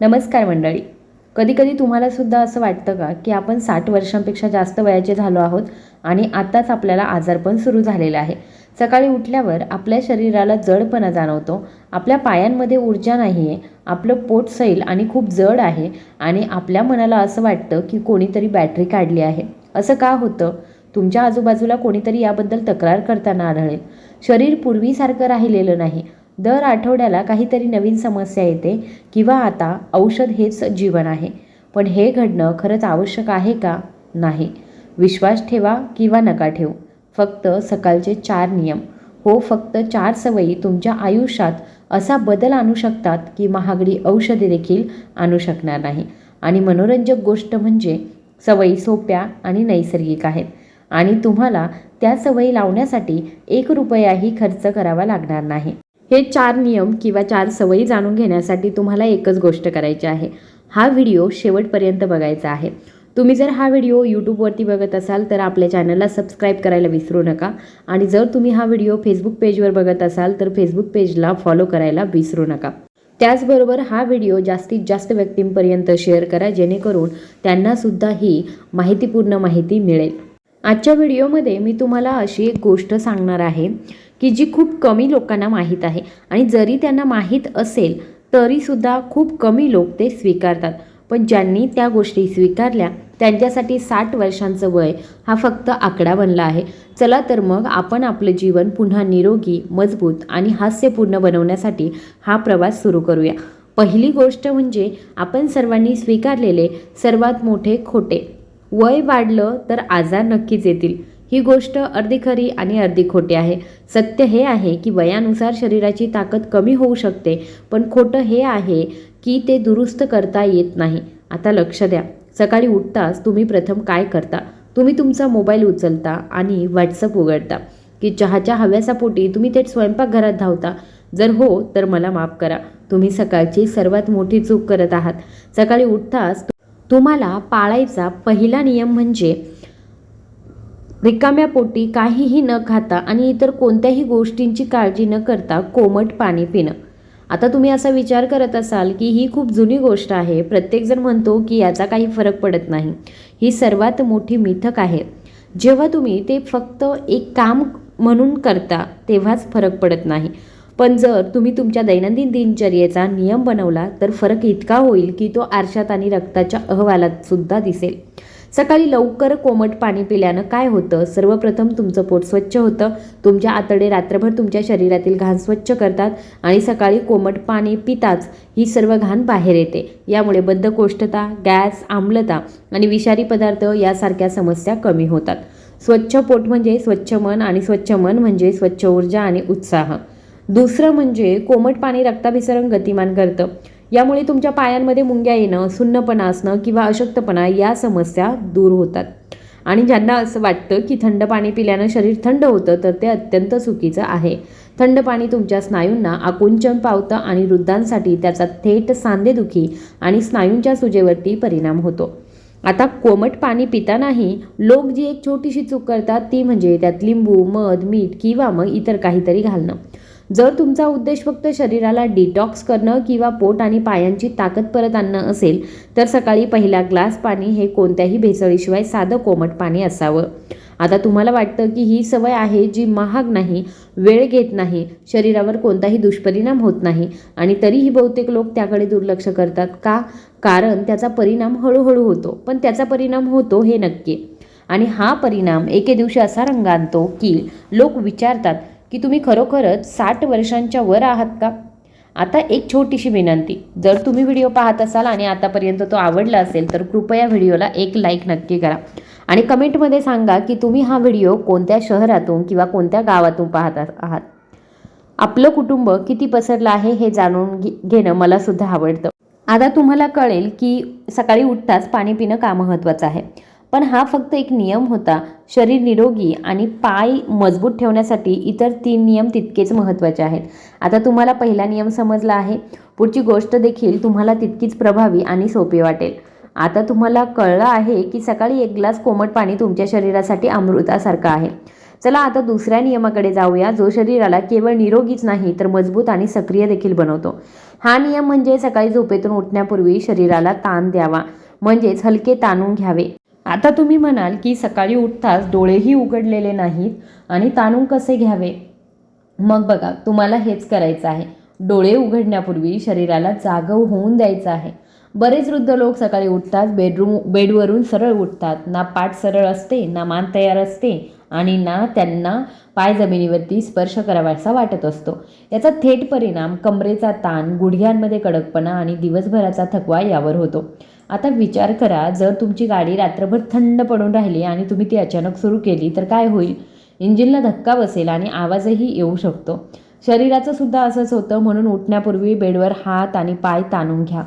नमस्कार मंडळी. कधीकधी तुम्हालासुद्धा असं वाटतं का की आपण साठ वर्षांपेक्षा जास्त वयाचे झालो आहोत आणि आत्ताच आपल्याला आजारपण सुरू झालेलं आहे. सकाळी उठल्यावर आपल्या शरीराला जडपणा जाणवतो. आपल्या पायांमध्ये ऊर्जा नाही आहे आपलं पोट सैल आणि खूप जड आहे आणि आपल्या मनाला असं वाटतं की कोणीतरी बॅटरी काढली आहे. असं का होतं? तुमच्या आजूबाजूला कोणीतरी याबद्दल तक्रार करताना आढळेल. शरीर पूर्वीसारखं राहिलेलं नाही. दर आठवड्याला काहीतरी नवीन समस्या येते किंवा आता औषध हेच जीवन आहे. पण हे घडणं खरंच आवश्यक आहे का? नाही. विश्वास ठेवा किंवा नका ठेवू. फक्त सकाळचे चार नियम. हो फक्त चार सवयी तुमच्या आयुष्यात असा बदल आणू शकतात की महागडी औषधे देखील आणू शकणार नाही. आणि मनोरंजक गोष्ट म्हणजे सवयी सोप्या आणि नैसर्गिक आहेत. आणि तुम्हाला त्या सवयी लावण्यासाठी एक रुपयाही खर्च करावा लागणार नाही. हे चार नियम किंवा चार सवयी जाणून घेण्यासाठी तुम्हाला एकच गोष्ट करायची आहे. हा व्हिडिओ शेवटपर्यंत बघायचा आहे. तुम्ही जर हा व्हिडिओ यूट्यूबवरती बघत असाल तर आपल्या चॅनलला सबस्क्राईब करायला विसरू नका. आणि जर तुम्ही हा व्हिडिओ फेसबुक पेजवर बघत असाल तर फेसबुक पेजला फॉलो करायला विसरू नका. त्याचबरोबर हा व्हिडिओ जास्तीत जास्त व्यक्तींपर्यंत शेअर करा जेणेकरून त्यांनासुद्धा ही माहितीपूर्ण माहिती मिळेल. आजच्या व्हिडिओमध्ये मी तुम्हाला अशी एक गोष्ट सांगणार आहे. की जी खूप कमी लोकांना माहीत आहे. आणि जरी त्यांना माहीत असेल तरीसुद्धा खूप कमी लोक ते स्वीकारतात. पण ज्यांनी त्या गोष्टी स्वीकारल्या त्यांच्यासाठी साठ वर्षांचं वय हा फक्त आकडा बनला आहे. चला तर मग आपण आपलं जीवन पुन्हा निरोगी मजबूत आणि हास्यपूर्ण बनवण्यासाठी हा प्रवास सुरू करूया. पहिली गोष्ट म्हणजे आपण सर्वांनी स्वीकारलेले सर्वात मोठे खोटे. वय वाढलं तर आजार नक्कीच येतील. ही गोष्ट अर्धी खरी आणि अर्धी खोटी आहे. सत्य हे आहे की वयानुसार शरीराची ताकद कमी होऊ शकते पण खोटं हे आहे की ते दुरुस्त करता येत नाही. आता लक्ष द्या. सकाळी उठताच तुम्ही प्रथम काय करता? तुम्ही तुमचा मोबाईल उचलता आणि व्हॉट्सअप उघडता की चहाच्या हव्यासापोटी तुम्ही थेट स्वयंपाकघरात धावता. जर हो तर मला माफ करा. तुम्ही सकाळची सर्वात मोठी चूक करत आहात. सकाळी उठताच तुम्हाला पाळायचा पहिला नियम म्हणजे रिकाम्या पोटी काहीही न खाता आणि इतर कोणत्याही गोष्टींची काळजी न करता कोमट पाणी पिणं. आता तुम्ही असा विचार करत असाल की ही खूप जुनी गोष्ट आहे. प्रत्येकजण म्हणतो की याचा काही फरक पडत नाही. ही सर्वात मोठी मिथक आहे. जेव्हा तुम्ही ते फक्त एक काम म्हणून करता तेव्हाच फरक पडत नाही. पण जर तुम्ही तुमच्या दैनंदिन दिनचर्येचा नियम बनवला तर फरक इतका होईल की तो आरशात आणि रक्ताच्या अहवालात सुद्धा दिसेल. सकाळी लवकर कोमट पाणी पिल्यानं काय होतं? सर्वप्रथम तुमचं पोट स्वच्छ होतं. तुमच्या आतडे रात्रभर तुमच्या शरीरातील घाण स्वच्छ करतात आणि सकाळी कोमट पाणी पिताच ही सर्व घाण बाहेर येते. यामुळे बद्धकोष्ठता गॅस आम्लता आणि विषारी पदार्थ यासारख्या समस्या कमी होतात. स्वच्छ पोट म्हणजे स्वच्छ मन आणि स्वच्छ मन म्हणजे स्वच्छ ऊर्जा आणि उत्साह. दुसरं म्हणजे कोमट पाणी रक्ताभिसरण गतिमान करतं. यामुळे तुमच्या पायांमध्ये मुंग्या येणं सुन्नपणा असणं किंवा अशक्तपणा या समस्या दूर होतात. आणि ज्यांना असं वाटतं की थंड पाणी पिल्यानं शरीर थंड होतं तर ते अत्यंत चुकीचं आहे. थंड पाणी तुमच्या स्नायूंना आकुंचन पावतं आणि वृद्धांसाठी त्याचा थेट सांधेदुखी आणि स्नायूंच्या सुजेवरती परिणाम होतो. आता कोमट पाणी पितानाही लोक जी एक छोटीशी चूक करतात ती म्हणजे त्यात लिंबू मध मीठ किंवा मग इतर काहीतरी घालणं. जर तुमचा उद्देश फक्त शरीराला डिटॉक्स करणं किंवा पोट आणि पायांची ताकद परत आणणं असेल तर सकाळी पहिला ग्लास पाणी हे कोणत्याही भेसळीशिवाय साधं कोमट पाणी असावं. आता तुम्हाला वाटतं की ही सवय आहे जी महाग नाही वेळ घेत नाही शरीरावर कोणताही दुष्परिणाम होत नाही आणि तरीही बहुतेक लोक त्याकडे दुर्लक्ष करतात. का? कारण त्याचा परिणाम हळूहळू होतो पण त्याचा परिणाम होतो हे नक्की. आणि हा परिणाम एके दिवशी असा रंग आणतो की लोक विचारतात की तुम्ही खरोखरच साठ वर्षांच्या वर आहात का? आता एक छोटीशी विनंती. जर तुम्ही व्हिडिओ पाहत असाल आणि आतापर्यंत तो आवडला असेल तर कृपया व्हिडिओला एक लाईक नक्की करा. आणि कमेंटमध्ये सांगा की तुम्ही हा व्हिडिओ कोणत्या शहरातून किंवा कोणत्या गावातून पाहत आहात? आपलं कुटुंब किती पसरलं आहे हे जाणून घे घेणं मला सुद्धा आवडतं. आता तुम्हाला कळेल की सकाळी उठताच पाणी पिणं का महत्त्वाचं आहे? पण हा फक्त एक नियम होता. शरीर निरोगी आणि पाय मजबूत ठेवण्यासाठी इतर तीन नियम तितकेच महत्त्वाचे आहेत. आता तुम्हाला पहिला नियम समजला आहे. पुढची गोष्ट देखील तुम्हाला तितकीच प्रभावी आणि सोपी वाटेल. आता तुम्हाला कळलं आहे की सकाळी एक ग्लास कोमट पाणी तुमच्या शरीरासाठी अमृतासारखं आहे. चला आता दुसऱ्या नियमाकडे जाऊया. जो शरीराला केवळ निरोगीच नाही तर मजबूत आणि सक्रिय देखील बनवतो. हा नियम म्हणजे सकाळी झोपेतून उठण्यापूर्वी शरीराला ताण द्यावा. म्हणजेच हलके ताणून घ्यावे. आता तुम्ही म्हणाल की सकाळी उठताच डोळेही उघडलेले नाहीत आणि ताणून कसे घ्यावे? मग बघा तुम्हाला हेच करायचं आहे. डोळे उघडण्यापूर्वी शरीराला जागव होऊन द्यायचं आहे. बरेच वृद्ध लोक सकाळी उठतात बेडरूम बेडवरून सरळ उठतात. ना पाठ सरळ असते ना मान तयार असते आणि ना त्यांना पाय जमिनीवरती स्पर्श करावासा वाटत असतो. याचा थेट परिणाम कमरेचा ताण गुडघ्यांमध्ये कडकपणा आणि दिवसभराचा थकवा यावर होतो. आता विचार करा जर तुमची गाडी रात्रभर थंड पडून राहिली आणि तुम्ही ती अचानक सुरू केली तर काय होईल? इंजिनला धक्का बसेल आणि आवाजही येऊ शकतो. शरीराचं सुद्धा असंच होतं म्हणून उठण्यापूर्वी बेडवर हात आणि पाय ताणून घ्या.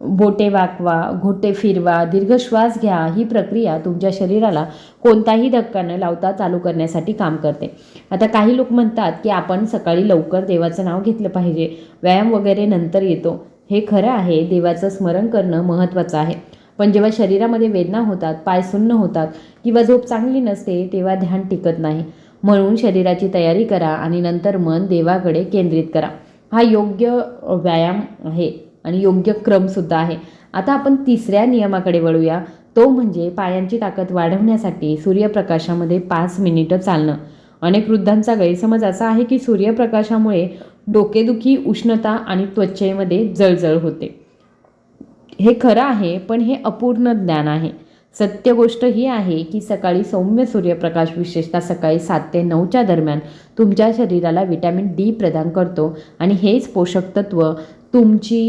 बोटे वाकवा घोटे फिरवा दीर्घ श्वास घ्या. ही प्रक्रिया तुमच्या शरीराला कोणताही धक्का न लावता चालू करण्यासाठी काम करते. आता काही लोक म्हणतात की आपण सकाळी लवकर देवाचं नाव घेतलं पाहिजे. व्यायाम वगैरे नंतर येतो. हे खरं आहे देवाचं स्मरण करणं महत्त्वाचं आहे. पण जेव्हा शरीरामध्ये वेदना होतात पाय सुन्न होतात किंवा झोप चांगली नसते तेव्हा ध्यान टिकत नाही. म्हणून शरीराची तयारी करा आणि नंतर मन देवाकडे केंद्रित करा. हा योग्य व्यायाम आहे आणि योग्य क्रमसुद्धा आहे. आता आपण तिसऱ्या नियमाकडे वळूया. तो म्हणजे पायांची ताकद वाढवण्यासाठी सूर्यप्रकाशामध्ये पाच मिनिटं चालणं. अनेक वृद्धांचा गैरसमज असा आहे की सूर्यप्रकाशामुळे डोकेदुखी उष्णता आणि त्वचेमध्ये जळजळ होते. हे खरं आहे पण हे अपूर्ण ज्ञान आहे. सत्य गोष्ट ही आहे की सकाळी सौम्य सूर्यप्रकाश विशेषतः सकाळी सात ते नऊच्या दरम्यान तुमच्या शरीराला विटॅमिन डी प्रदान करतो आणि हेच पोषक तत्व तुमची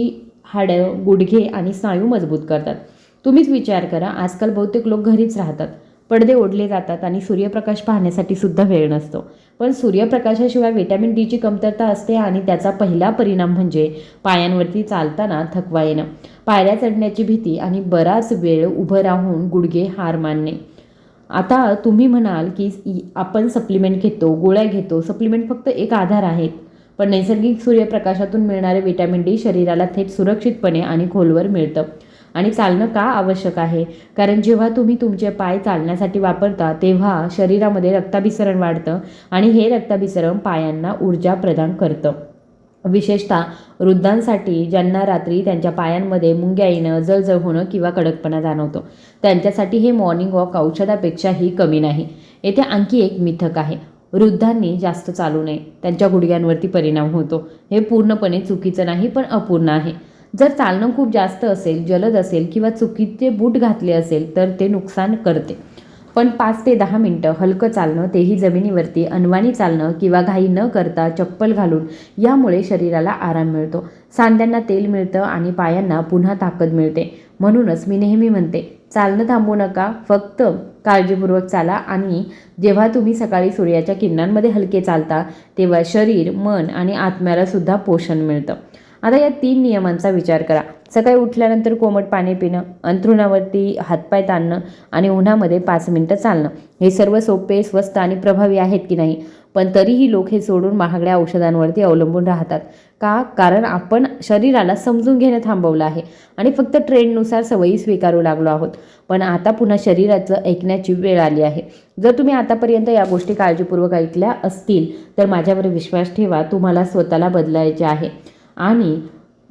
हाडं गुडघे आणि स्नायू मजबूत करतात. तुम्हीच विचार करा आजकाल बहुतेक लोक घरीच राहतात. पडदे ओढले जातात आणि सूर्यप्रकाश पाहण्यासाठी सुद्धा वेळ नसतो. पण सूर्यप्रकाशाशिवाय व्हिटॅमिन डीची कमतरता असते आणि त्याचा पहिला परिणाम म्हणजे पायांवरती चालताना थकवा येणं. पायऱ्या चढण्याची भीती आणि बराच वेळ उभं राहून गुडघे हार मानणे. आता तुम्ही म्हणाल की आपण सप्लिमेंट घेतो गोळ्या घेतो सप्लिमेंट फक्त एक आधार आहेत. पण नैसर्गिक सूर्यप्रकाशातून मिळणारे व्हिटॅमिन डी शरीराला थेट सुरक्षितपणे आणि खोलवर मिळतं. आणि चालणं का आवश्यक आहे? कारण जेव्हा तुम्ही तुमचे पाय चालण्यासाठी वापरता तेव्हा शरीरामध्ये रक्ताभिसरण वाढतं आणि हे रक्ताभिसरण पायांना ऊर्जा प्रदान करतं. विशेषतः वृद्धांसाठी ज्यांना रात्री त्यांच्या पायांमध्ये मुंग्या येणं जळजळ होणं किंवा कडकपणा जाणवतो त्यांच्यासाठी हे मॉर्निंग वॉक औषधापेक्षाही कमी नाही. येथे आणखी एक मिथक आहे. वृद्धांनी जास्त चालू नये. त्यांच्या गुडघ्यांवरती परिणाम होतो. हे पूर्णपणे चुकीचं नाही पण अपूर्ण आहे. जर चालणं खूप जास्त असेल जलद असेल किंवा चुकीचे बूट घातले असेल तर ते नुकसान करते. पण पाच ते दहा मिनटं हलकं चालणं तेही जमिनीवरती अनवाणी चालणं किंवा घाई न करता चप्पल घालून यामुळे शरीराला आराम मिळतो. सांध्यांना तेल मिळतं आणि पायांना पुन्हा ताकद मिळते. म्हणूनच मी नेहमी म्हणते चालणं थांबू नका फक्त काळजीपूर्वक चाला आणि जेव्हा तुम्ही सकाळी सूर्याच्या किरणांमध्ये हलके चालता तेव्हा शरीर मन आणि आत्म्याला सुद्धा पोषण मिळतं. आता या तीन नियमांचा विचार करा. सकाळी उठल्यानंतर कोमट पाणी पिणं अंथरुणावरती हातपाय ताणणं आणि उन्हामध्ये पाच मिनटं चालणं. हे सर्व सोपे स्वस्त आणि प्रभावी आहेत की नाही? पण तरीही लोक हे सोडून महागड्या औषधांवरती अवलंबून राहतात. का? कारण आपण शरीराला समजून घेणं थांबवलं आहे आणि फक्त ट्रेंडनुसार सवयी स्वीकारू लागलो आहोत. पण आता पुन्हा शरीराचं ऐकण्याची वेळ आली आहे. जर तुम्ही आतापर्यंत या गोष्टी काळजीपूर्वक ऐकल्या असतील तर माझ्यावर विश्वास ठेवा. तुम्हाला स्वतःला बदलायचे आहे. आणि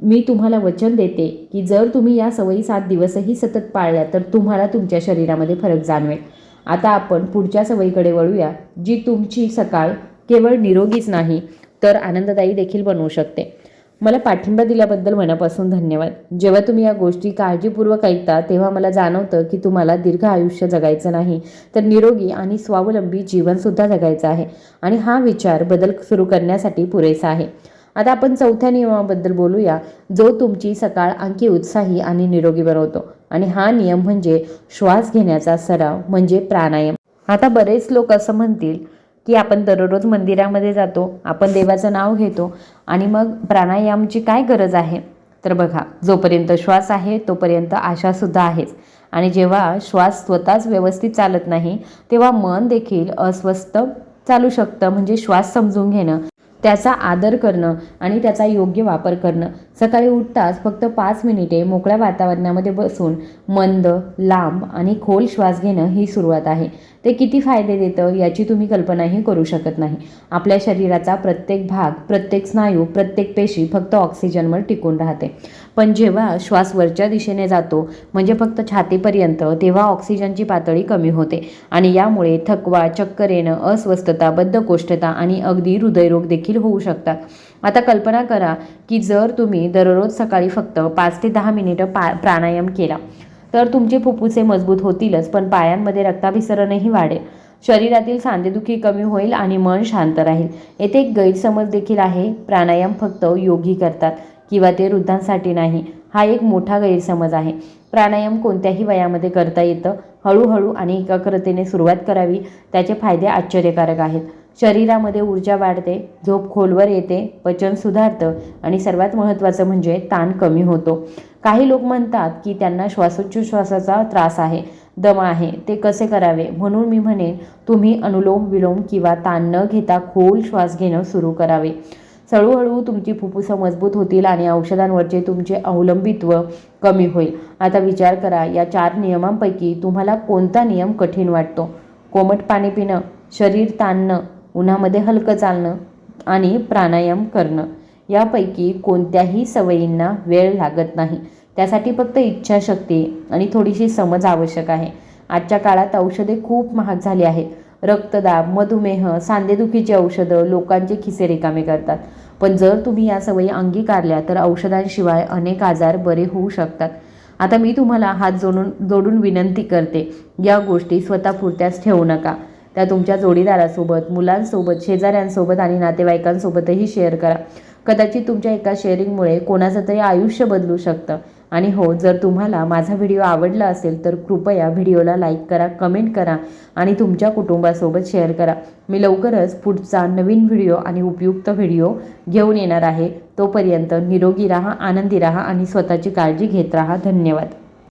मी तुम्हाला वचन देते की जर तुम्ही या सवयी सात दिवसही सतत पाळल्या तर तुम्हाला तुमच्या शरीरामध्ये फरक जाणवेल. आता आपण पुढच्या सवयीकडे वळूया जी तुमची सकाळ केवळ निरोगीच नाही तर आनंददायी देखील बनवू शकते. मला पाठिंबा दिल्याबद्दल मनापासून धन्यवाद. जेव्हा तुम्ही या गोष्टी काळजीपूर्वक ऐकता तेव्हा मला जाणवतं की तुम्हाला दीर्घ आयुष्य जगायचं नाही तर निरोगी आणि स्वावलंबी जीवनसुद्धा जगायचं आहे. आणि हा विचार बदल सुरू करण्यासाठी पुरेसा आहे. आता आपण चौथ्या नियमाबद्दल बोलूया. जो तुमची सकाळ आणखी उत्साही आणि निरोगी बनवतो. आणि हा नियम म्हणजे श्वास घेण्याचा सराव म्हणजे प्राणायाम. आता बरेच लोक असं म्हणतील की आपण दररोज मंदिरामध्ये जातो आपण देवाचं नाव घेतो आणि मग प्राणायामची काय गरज आहे? तर बघा जोपर्यंत श्वास आहे तोपर्यंत आशासुद्धा आहेच. आणि जेव्हा श्वास स्वतःच व्यवस्थित चालत नाही तेव्हा मन देखील अस्वस्थ चालू शकतं. म्हणजे श्वास समजून घेणं. त्याचा आदर करणं आणि त्याचा योग्य वापर करणं. सकाळी उठताच फक्त पाच मिनिटे मोकळ्या वातावरणामध्ये बसून मंद लांब आणि खोल श्वास घेणं ही सुरुवात आहे. ते किती फायदे देतं याची तुम्ही कल्पनाही करू शकत नाही. आपल्या शरीराचा प्रत्येक भाग प्रत्येक स्नायू प्रत्येक पेशी फक्त ऑक्सिजनवर टिकून राहते. पण जेव्हा श्वास वरच्या दिशेने जातो म्हणजे फक्त छातीपर्यंत तेव्हा ऑक्सिजनची पातळी कमी होते. आणि यामुळे थकवा चक्कर येणं अस्वस्थता बद्धकोष्ठता आणि अगदी हृदयरोग देखील होऊ शकतात. आता कल्पना करा की जर तुम्ही तुम्ही दररोज सकाळी फक्त पाच ते दहा मिनिटं पा प्राणायाम केला. तर तुमचे फुफ्फुसे मजबूत होतीलच पण पायांमध्ये रक्ताभिसरणही वाढेल. शरीरातील सांधेदुखी कमी होईल आणि मन शांत राहील. येथे एक गैरसमज देखील आहे. प्राणायाम फक्त योगी करतात किंवा ते वृद्धांसाठी नाही. हा एक मोठा गैरसमज आहे. प्राणायाम कोणत्याही वयामध्ये करता येतं. हळूहळू आणि एकाग्रतेने सुरुवात करावी. त्याचे फायदे आश्चर्यकारक आहेत. शरीरामध्ये ऊर्जा वाढते झोप खोलवर येते पचन सुधारतं आणि सर्वात महत्त्वाचं म्हणजे ताण कमी होतो. काही लोक म्हणतात की त्यांना श्वासोच्छ्वासाचा त्रास आहे दम आहे ते कसे करावे? म्हणून मी म्हणेन तुम्ही अनुलोम विलोम किंवा ताण न घेता खोल श्वास घेणं सुरू करावे. हळूहळू तुमची फुफ्फुसं मजबूत होतील आणि औषधांवरचे तुमचे अवलंबित्व कमी होईल. आता विचार करा या चार नियमांपैकी तुम्हाला कोणता नियम कठीण वाटतो? कोमट पाणी पिणं शरीर ताणणं उन्हामध्ये हलकं चालणं आणि प्राणायाम करणं. यापैकी कोणत्याही सवयींना वेळ लागत नाही. त्यासाठी फक्त इच्छाशक्ती आणि थोडीशी समज आवश्यक आहे. आजच्या काळात औषधे खूप महाग झाली आहेत. रक्तदाब मधुमेह सांधेदुखीची औषधं लोकांचे खिसे रिकामे करतात. पण जर तुम्ही या सवयी अंगीकारल्या तर औषधांशिवाय अनेक आजार बरे होऊ शकतात. आता मी तुम्हाला हात जोडून जोडून विनंती करते या गोष्टी स्वतःपुरत्याच ठेवू नका. त्या तुमच्या जोडीदारासोबत मुलांसोबत शेजाऱ्यांसोबत आणि नातेवाईकांसोबतही शेअर करा. कदाचित तुमच्या एका शेअरिंगमुळे कोणाचं तरी आयुष्य बदलू शकतं. आणि हो जर तुम्हाला माझा व्हिडिओ आवडला असेल तर कृपया व्हिडिओला लाईक करा कमेंट करा आणि तुमच्या कुटुंबासोबत शेअर करा. मी लवकरच पुढचा नवीन व्हिडिओ आणि उपयुक्त व्हिडिओ घेऊन येणार आहे. तोपर्यंत निरोगी राहा आनंदी राहा आणि स्वतःची काळजी घेत राहा. धन्यवाद.